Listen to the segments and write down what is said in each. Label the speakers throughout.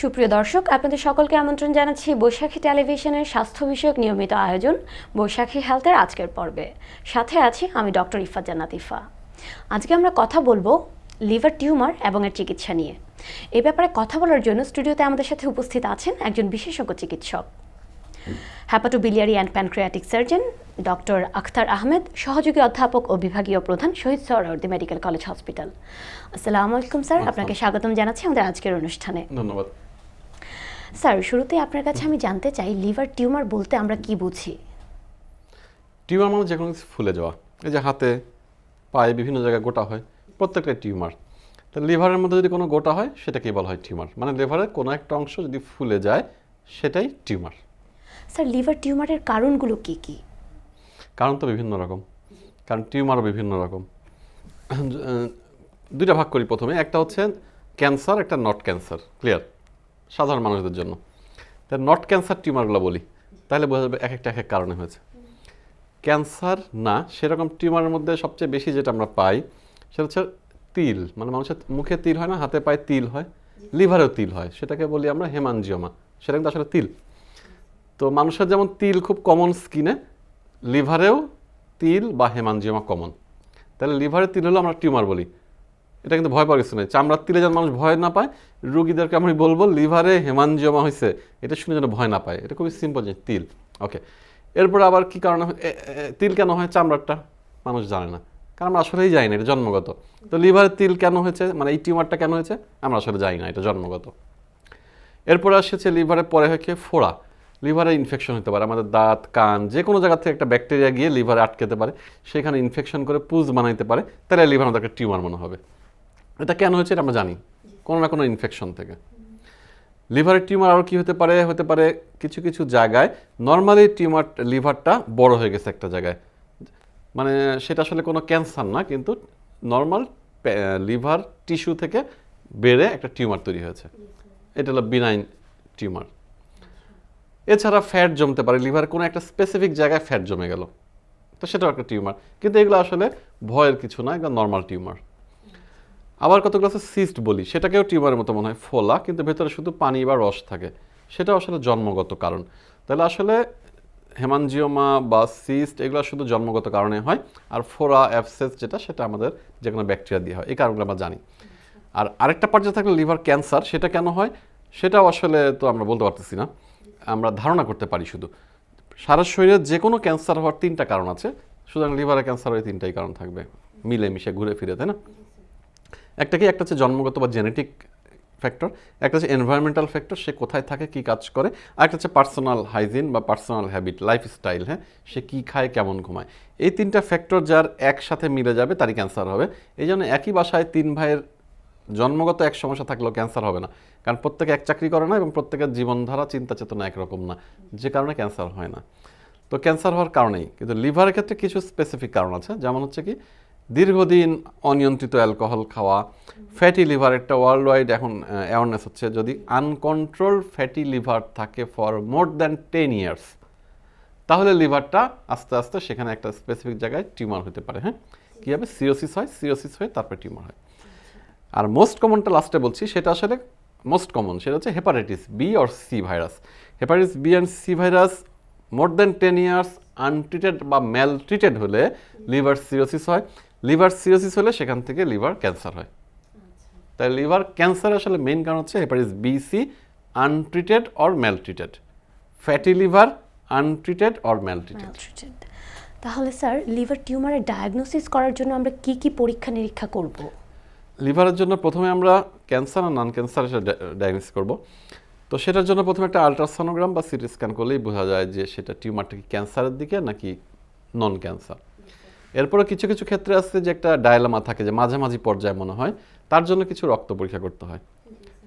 Speaker 1: সুপ্রিয় দর্শক আপনাদের সকলকে আমন্ত্রণ জানাচ্ছি বৈশাখী টেলিভিশনের স্বাস্থ্য বিষয়ক নিয়মিত আয়োজন বৈশাখী হেলথের আজকের পর্বে। সাথে আছি আমি ডক্টর ইফা জান্নাত ইফা। আজকে আমরা কথা বলব লিভার টিউমার এবং এর চিকিৎসা নিয়ে। এ ব্যাপারে কথা বলার জন্য স্টুডিওতে আমাদের সাথে উপস্থিত আছেন একজন বিশেষজ্ঞ চিকিৎসক। Hepatobiliary and pancreatic surgeon doctor Akhtar Ahmed সহযোগী অধ্যাপক ও বিভাগীয় প্রধান Shaheed Suhrawardy medical college hospital. আসসালামু আলাইকুম স্যার আপনাকে স্বাগতম জানাচ্ছি আমাদের আজকের অনুষ্ঠানে।
Speaker 2: ধন্যবাদ।
Speaker 1: স্যার শুরুতে আপনার কাছে আমি জানতে চাই লিভার টিউমার বলতে আমরা কি বুঝি?
Speaker 2: টিউমার মানে যে কোনো কিছু ফুলে যাওয়া। এই যে হাতে পায়ে বিভিন্ন জায়গায় গোটা হয় প্রত্যেকটা টিউমার। তো লিভারের মধ্যে যদি কোনো গোটা হয় সেটাকেই বলা হয় টিউমার। মানে লিভারের কোনো একটা অংশ যদি ফুলে যায় সেটাই টিউমার।
Speaker 1: স্যার লিভার টিউমারের কারণগুলো কি কি?
Speaker 2: কারণ তো বিভিন্ন রকম। কারণ টিউমারও বিভিন্ন রকম। দুইটা ভাগ করি প্রথমে। একটা হচ্ছে ক্যান্সার একটা নট ক্যান্সার। ক্লিয়ার? সাধারণ মানুষদের জন্য। তা নট ক্যান্সার টিউমারগুলো বলি, তাহলে বোঝা যাবে এক একটা এক এক কারণে হয়েছে। ক্যান্সার না, সেরকম টিউমারের মধ্যে সবচেয়ে বেশি যেটা আমরা পাই, সেটা হচ্ছে তিল। মানে মানুষের মুখে তিল হয় না, হাতে পায়ে তিল হয়, লিভারেও তিল হয়। সেটাকে বলি আমরা হেমানজিওমা সেটা কিন্তু আসলে তিল। তো মানুষের যেমন তিল খুব কমন স্কিনে লিভারেও তিল বা হেমানজিওমা কমন তাহলে লিভারের তিল হলো আমরা টিউমার বলি। এটা কিন্তু ভয় পাওয়ার কিছু নেই। চামড়ার তিলে যেন মানুষ ভয় না পায়, রুগীদেরকে আমি বলব, লিভারে হেমানজিওমা হয়েছে এটা শুনে যেন ভয় না পায়। এটা খুবই সিম্পল জিনিস, তিল। ওকে এরপর আবার কি কারণে তিল কেন হয়? চামড়ারটা মানুষ জানে না। কারণ আমরা আসলেই জানি না, এটা জন্মগত। তো লিভারের তিল কেন হয়েছে? মানে এই টিউমারটা কেন হয়েছে? আমরা আসলে যাই না, এটা জন্মগত। এরপরে এসেছে লিভারে, পরে হয় কি? ফোড়া। লিভারে ইনফেকশন হতে পারে। আমাদের দাঁত, কান যে কোনো জায়গা থেকে একটা ব্যাকটেরিয়া গিয়ে লিভারে আটকেতে পারে। সেখানে ইনফেকশন করে পুজ বানাইতে পারে। তাহলে লিভার আমাদেরকে টিউমার মনে হবে। এটা কেন হয়েছে এটা আমরা জানি। কোনো না কোনো ইনফেকশন থেকে। লিভারের টিউমার আরও কী হতে পারে? হতে পারে কিছু কিছু জায়গায়। নর্মালি টিউমার, লিভারটা বড় হয়ে গেছে একটা জায়গায়। মানে সেটা আসলে কোনো ক্যান্সার না, কিন্তু নর্মাল লিভার টিস্যু থেকে বেড়ে একটা টিউমার তৈরি হয়েছে। এটা হলো বিনাইন টিউমার। এছাড়া ফ্যাট জমতে পারে। লিভার কোনো একটা স্পেসিফিক জায়গায় ফ্যাট জমে গেল। তো সেটাও একটা টিউমার। কিন্তু এগুলো আসলে ভয়ের কিছু না, এগুলো নর্মাল টিউমার। আবার কতগুলো আছে? সিস্ট বলি। সেটাকেও টিউমারের মতো মনে হয়, ফোলা, কিন্তু ভেতরে শুধু পানি বা রস থাকে। সেটাও আসলে জন্মগত কারণ। তাহলে আসলে হেমানজিওমা বা সিস্ট এগুলো শুধু জন্মগত কারণে হয়, আর ফোরা অ্যাপসেস যেটা, সেটা আমাদের যে কোনো ব্যাকটেরিয়া দিয়ে হয়। এই কারণগুলো আমরা জানি। আর আরেকটা পর্যায়ে থাকলে লিভার ক্যান্সার, সেটা কেন হয়? সেটাও আসলে তো আমরা বলতে পারতেছি না। আমরা ধারণা করতে পারি শুধু। সারা শরীরে যে কোনো ক্যান্সার হওয়ার তিনটা কারণ আছে। সুতরাং লিভারে ক্যান্সার হয়ে তিনটাই কারণ থাকবে। মিলেমিশে ঘুরে ফিরে, তাই না? একটা কি, একটা হচ্ছে জন্মগত বা জেনেটিক ফ্যাক্টর একটা হচ্ছে এনভায়রনমেন্টাল ফ্যাক্টর সে কোথায় থাকে, কি কাজ করে, আর একটা হচ্ছে পার্সোনাল হাইজিন বা পার্সোনাল হ্যাবিট লাইফস্টাইল হ্যাঁ? সে কী খায়, কেমন ঘুমায়। এই তিনটা ফ্যাক্টর যার একসাথে মিলে যাবে, তারই ক্যান্সার হবে। এই জন্য একই বাসায় তিন ভাইয়ের জন্মগত এক সমস্যা থাকলেও ক্যান্সার হবে না। কারণ প্রত্যেকে এক চাকরি করে না এবং প্রত্যেকের জীবনধারা, চিন্তা চেতনা একরকম না। যে কারণে ক্যান্সার হয় না। তো ক্যান্সার হওয়ার কারণেই, কিন্তু লিভারের ক্ষেত্রে কিছু স্পেসিফিক কারণ আছে। যেমন হচ্ছে কি দীর্ঘদিন অনিয়ন্ত্রিত অ্যালকোহল খাওয়া ফ্যাটি লিভার একটা ওয়ার্ল্ড ওয়াইড এখন অ্যাওয়ারনেস হচ্ছে যদি আনকন্ট্রোল ফ্যাটি লিভার থাকে for more than ten years তাহলে লিভারটা আস্তে আস্তে সেখানে একটা স্পেসিফিক জায়গায় টিউমার হতে পারে হ্যাঁ? কী হবে সিরোসিস হয় সিরোসিস হয়ে তারপরে টিউমার হয়। আর মোস্ট কমনটা লাস্টে বলছি, সেটা আসলে মোস্ট কমন সেটা হচ্ছে hepatitis B or C virus hepatitis B and C virus more than ten years untreated বা ম্যাল ট্রিটেড হলে লিভার সিরোসিস হয়। লিভার সিরোসিস হলে সেখান থেকে লিভার ক্যান্সার হয়। তাই লিভার ক্যান্সার আসলে মেইন কারণ হচ্ছে hepatitis B C untreated or maltreated fatty liver untreated or maltreated
Speaker 1: তাহলে স্যার লিভার টিউমারের ডায়াগনোসিস করার জন্য আমরা কি কি পরীক্ষা নিরীক্ষা করব?
Speaker 2: লিভারের জন্য প্রথমে আমরা ক্যান্সার আর নন ক্যান্সার ডায়াগনোসিস করব। তো সেটার জন্য প্রথমে একটা আলট্রাসোনোগ্রাম বা সিটি স্ক্যান করলেই বোঝা যায় যে সেটা টিউমারটা কি ক্যান্সারের দিকে নাকি নন ক্যান্সার এরপরে কিছু কিছু ক্ষেত্রে আছে যে একটা ডায়লামা থাকে, যে মাঝামাঝি পর্যায়ে মনে হয়, তার জন্য কিছু রক্ত পরীক্ষা করতে হয়।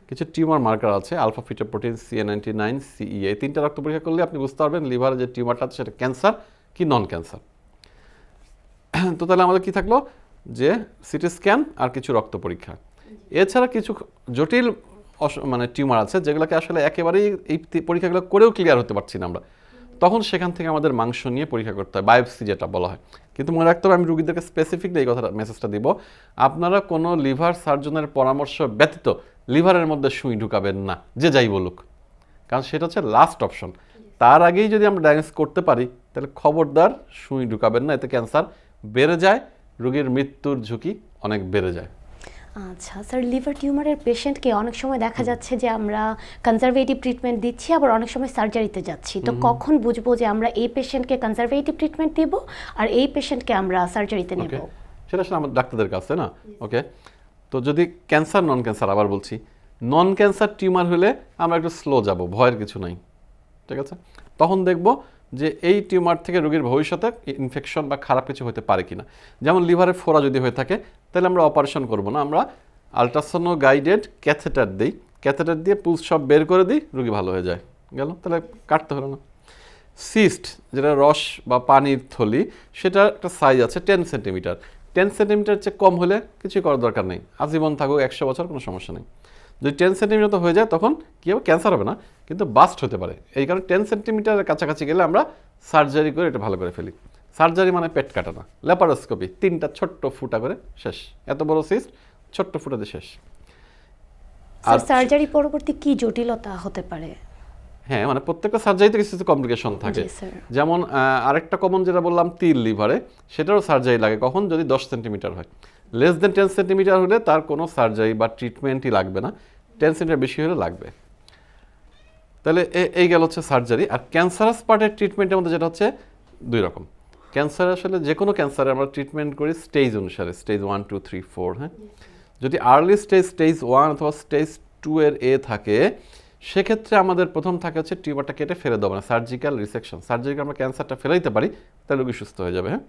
Speaker 2: কিছু টিউমার মার্কার আছে alpha fetoprotein CA ninety nine CE এই তিনটা রক্ত পরীক্ষা করলে আপনি বুঝতে পারবেন লিভারে যে টিউমারটা আছে সেটা ক্যান্সার কি নন ক্যান্সার তো তাহলে আমাদের কি থাকল? যে সিটি স্ক্যান আর কিছু রক্ত পরীক্ষা। এছাড়া কিছু জটিল মানে টিউমার আছে যেগুলোকে আসলে একেবারেই এই পরীক্ষাগুলো করেও ক্লিয়ার হতে পারছি না আমরা। তখন সেখান থেকে আমাদের মাংস নিয়ে পরীক্ষা করতে হয় বায়োপসি যেটা বলা হয়। কিন্তু মনে রাখতে হবে, আমি রুগীদেরকে স্পেসিফিকলি এই কথাটা মেসেজটা দিব। আপনারা কোনো লিভার সার্জনের পরামর্শ ব্যতীত লিভারের মধ্যে সুই ঢুকাবেন না, যে যাই বলুক। কারণ সেটা হচ্ছে লাস্ট অপশন তার আগেই যদি আমরা ডায়াগনোস করতে পারি, তাহলে খবরদার সুই ঢুকাবেন না, এতে ক্যান্সার বেড়ে যায়, রোগীর মৃত্যুর ঝুঁকি অনেক বেড়ে যায়।
Speaker 1: আচ্ছা স্যার লিভার টিউমারের পেশেন্টকে অনেক সময় দেখা যাচ্ছে যে আমরা কনজারভেটিভ ট্রিটমেন্ট দিচ্ছি আবার অনেক সময় সার্জারিতে যাচ্ছি। তো কখন বুঝব যে আমরা এই পেশেন্টকে কনজারভেটিভ ট্রিটমেন্ট দিব আর এই পেশেন্টকে আমরা সার্জারিতে নেব?
Speaker 2: সেটা আসলে আমাদের ডাক্তারদের কাছে না? ওকে তো যদি ক্যান্সার নন ক্যান্সার আবার বলছি নন ক্যান্সার টিউমার হলে আমরা একটু স্লো যাব ভয়ের কিছু নাই। ঠিক আছে? তখন দেখব যে এই টিউমার থেকে রোগীর ভবিষ্যতে ইনফেকশন বা খারাপ কিছু হতে পারে কিনা। যেমন লিভারের ফোড়া যদি হয়ে থাকে, তাহলে আমরা অপারেশন করব না। আমরা আলট্রাসোনো গাইডেড ক্যাথেটার দিই। ক্যাথেটার দিয়ে পুলস সব বের করে দিই, রোগী ভালো হয়ে যায়। গেল? তাহলে কাটতে হলো না। সিস্ট যেটা রস বা পানির থলি, সেটার একটা সাইজ আছে টেন সেন্টিমিটার টেন সেন্টিমিটার চেয়ে কম হলে কিছুই করার দরকার নেই। আজীবন থাকুক, একশো বছর কোনো সমস্যা নেই। যদি টেন সেন্টিমিটার তো হয়ে যায়, তখন কী হবে? ক্যান্সার হবে না। কিন্তু বাস্ট হতে পারে। এই কারণে টেন সেন্টিমিটারের কাছাকাছি গেলে আমরা সার্জারি করে এটা ভালো করে ফেলি। সার্জারি মানে পেট কাটা না ল্যাপারোস্কোপি তিনটা ছোট্ট ফুটা করে শেষ। এত বড় সিস্ট ছোট্ট ফুটাতে শেষ।
Speaker 1: স্যার সার্জারি পরবর্তী কি জটিলতা হতে পারে?
Speaker 2: হ্যাঁ মানে প্রত্যেকটা সার্জারিতে কিছু কিছু কমপ্লিকেশন থাকে। যেমন আরেকটা কমন যেটা বললাম তিল লিভারে সেটারও সার্জারি লাগে কখন? যদি দশ সেন্টিমিটার হয়। লেস দেন টেন সেন্টিমিটার হলে তার কোনো সার্জারি বা ট্রিটমেন্টই লাগবে না। টেন সেন্টিমিটার বেশি হলে লাগবে। তাহলে এই গেল হচ্ছে সার্জারি আর ক্যান্সারাস পার্টের ট্রিটমেন্টের মধ্যে যেটা হচ্ছে দুই রকম। ক্যান্সার আসলে যে কোনো ক্যান্সারে আমরা ট্রিটমেন্ট করি স্টেজ অনুসারে stage one two three four হ্যাঁ? যদি আর্লি স্টেজ স্টেজ ওয়ান অথবা স্টেজ টু এর এ থাকে, সেক্ষেত্রে আমাদের প্রথম থাকে হচ্ছে টিউমারটা কেটে ফেলে দেওয়া মানে সার্জিক্যাল রিসেকশন সার্জিক্যাল আমরা ক্যান্সারটা ফেলে দিতে পারি, তাহলে রোগী সুস্থ হয়ে যাবে হ্যাঁ?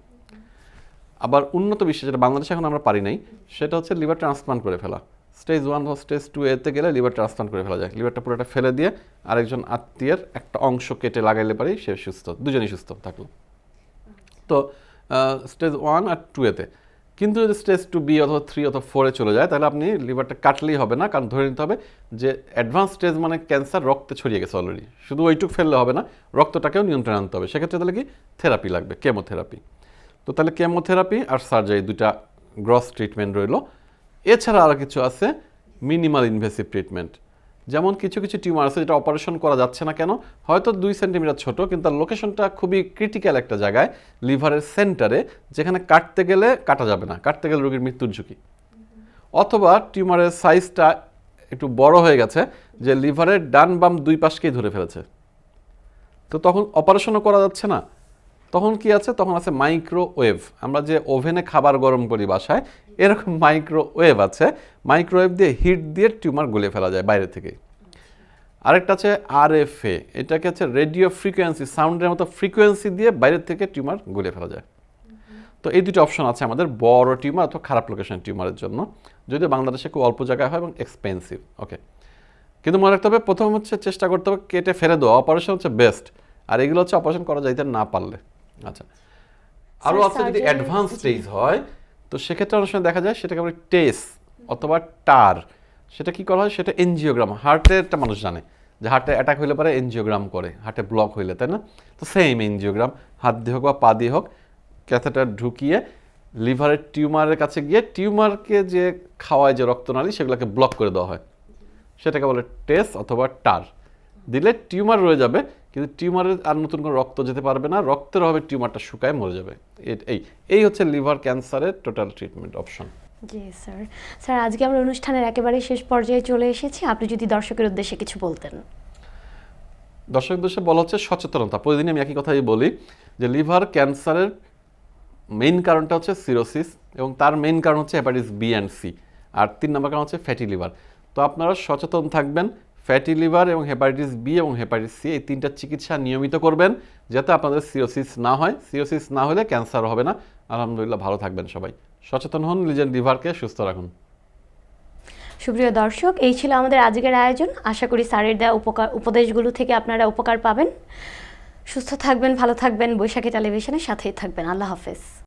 Speaker 2: আবার উন্নত বিশ্বে যেটা বাংলাদেশে এখন আমরা পারি নাই, সেটা হচ্ছে লিভার ট্রান্সপ্লান্ট করে ফেলা। স্টেজ ওয়ান বা স্টেজ টু এতে গেলে লিভার ট্রান্সপ্লান্ট করে ফেলা যায়। লিভারটা পুরোটা ফেলে দিয়ে আরেকজন আত্মীয়ের একটা অংশ কেটে লাগাইলে পারি সে সুস্থ, দুজনেই সুস্থ থাকল। তো স্টেজ ওয়ান আর টু এতে। কিন্তু যদি স্টেজ টু বি অথবা থ্রি অথবা ফোরে চলে যায়, তাহলে আপনি লিভারটা কাটলেই হবে না। কারণ ধরে নিতে হবে যে অ্যাডভান্স স্টেজ মানে ক্যান্সার রক্তে ছড়িয়ে গেছে অলরেডি শুধু ওইটুক ফেললে হবে না, রক্তটাকেও নিয়ন্ত্রণে আনতে হবে। সেক্ষেত্রে তাহলে কি? থেরাপি লাগবে কেমোথেরাপি তো তাহলে কেমোথেরাপি আর সার্জারি দুটা গ্রস ট্রিটমেন্ট রইল। এছাড়া আর কিছু আছে মিনিমাল ইনভেসিভ ট্রিটমেন্ট যেমন কিছু কিছু টিউমার আছে যেটা অপারেশন করা যাচ্ছে না কেন, হয়তো দুই সেন্টিমিটার ছোট, কিন্তু তার লোকেশনটা খুবই ক্রিটিক্যাল একটা জায়গায়, লিভারের সেন্টারে যেখানে কাটতে গেলে কাটা যাবে না, কাটতে গেলে রোগীর মৃত্যুর ঝুঁকি। অথবা টিউমারের সাইজটা একটু বড় হয়ে গেছে, যে লিভারের ডান বাম দুই পাশকেই ধরে ফেলেছে। তো তখন অপারেশনও করা যাচ্ছে না তখন কি আছে? তখন আছে মাইক্রোওয়েভ আমরা যে ওভেনে খাবার গরম করি বাসায়, এরকম মাইক্রোওয়েভ আছে। মাইক্রোওয়েভ দিয়ে হিট দিয়ে টিউমার গলে ফেলা যায় বাইরে থেকে। আরেকটা আছে আর আরএফএ এটাকে হচ্ছে রেডিও ফ্রিকোয়েন্সি সাউন্ডের মতো ফ্রিকোয়েন্সি দিয়ে বাইরের থেকে টিউমার গলে ফেলা যায়। তো এই দুটো অপশন আছে আমাদের, বড় টিউমার অথবা খারাপ লোকেশন টিউমারের জন্য। যদিও বাংলাদেশে খুব অল্প জায়গায় হয় এবং এক্সপেন্সিভ ওকে কিন্তু মনে রাখতে হবে, প্রথম হচ্ছে চেষ্টা করতে হবে কেটে ফেলে দেওয়া। অপারেশন হচ্ছে বেস্ট আর এগুলো হচ্ছে অপারেশন করা যাইতে না পারলে। আচ্ছা। আরও আছে যদি অ্যাডভান্স স্টেজ হয় তো সেক্ষেত্রে অনেক সময় দেখা যায় সেটাকে আমরা টেস অথবা টার সেটা কি করা হয়? সেটা এনজিওগ্রাম হার্টেরটা মানুষ জানে যে হার্টে অ্যাটাক হইলে পরে এনজিওগ্রাম করে হার্টে ব্লক হইলে তাই না? তো সেম এনজিওগ্রাম হাত দিয়ে হোক বা পা দিয়ে হোক ক্যাথেটার ঢুকিয়ে লিভারের টিউমারের কাছে গিয়ে টিউমারকে যে খাওয়ায় যে রক্তনালী সেগুলোকে ব্লক করে দেওয়া হয়। সেটাকে বলে টেস অথবা টার দিলে টিউমার রয়ে যাবে কিন্তু টিউমারের আর নতুন কোনো রক্ত যেতে পারবে না রক্তের অভাবে টিউমারটা শুকায় মরে যাবে। এই এই হচ্ছে লিভার ক্যান্সারের টোটাল ট্রিটমেন্ট অপশন।
Speaker 1: জি স্যার। স্যার আজকে আমরা অনুষ্ঠানের একেবারে শেষ পর্যায়ে চলে এসেছি। আপনি যদি দর্শকের উদ্দেশ্যে কিছু বলতেন।
Speaker 2: দর্শক দোষে বলা হচ্ছে সচেতনতা। প্রতিদিন আমি একই কথাই বলি যে লিভার ক্যান্সারের মেইন কারণটা হচ্ছে সিরোসিস এবং তার মেইন কারণ হচ্ছে হ্যাপাটাইটিস বি অ্যান্ড সি। আর তিন নম্বর কারণ হচ্ছে ফ্যাটি লিভার। তো আপনারা সচেতন থাকবেন ফ্যাটি লিভার এবং হেপাটাইটিস বি এবং হেপাটাইটিস সি এই তিনটা চিকিৎসা নিয়মিত করবেন যাতে আপনাদের সিওসিস না হয়। সিওসিস না হলে ক্যান্সার হবে না। আলহামদুলিল্লাহ ভালো থাকবেন সবাই। সচেতন হন, নিজের লিভারকে সুস্থ রাখুন।
Speaker 1: সুপ্রিয় দর্শক, এই ছিল আমাদের আজকের আয়োজন। আশা করি স্যারের দেওয়া উপকার, উপদেশগুলো থেকে আপনারা উপকার পাবেন। সুস্থ থাকবেন, ভালো থাকবেন বৈশাখী টেলিভিশনের সাথেই থাকবেন। আল্লাহ হাফেজ।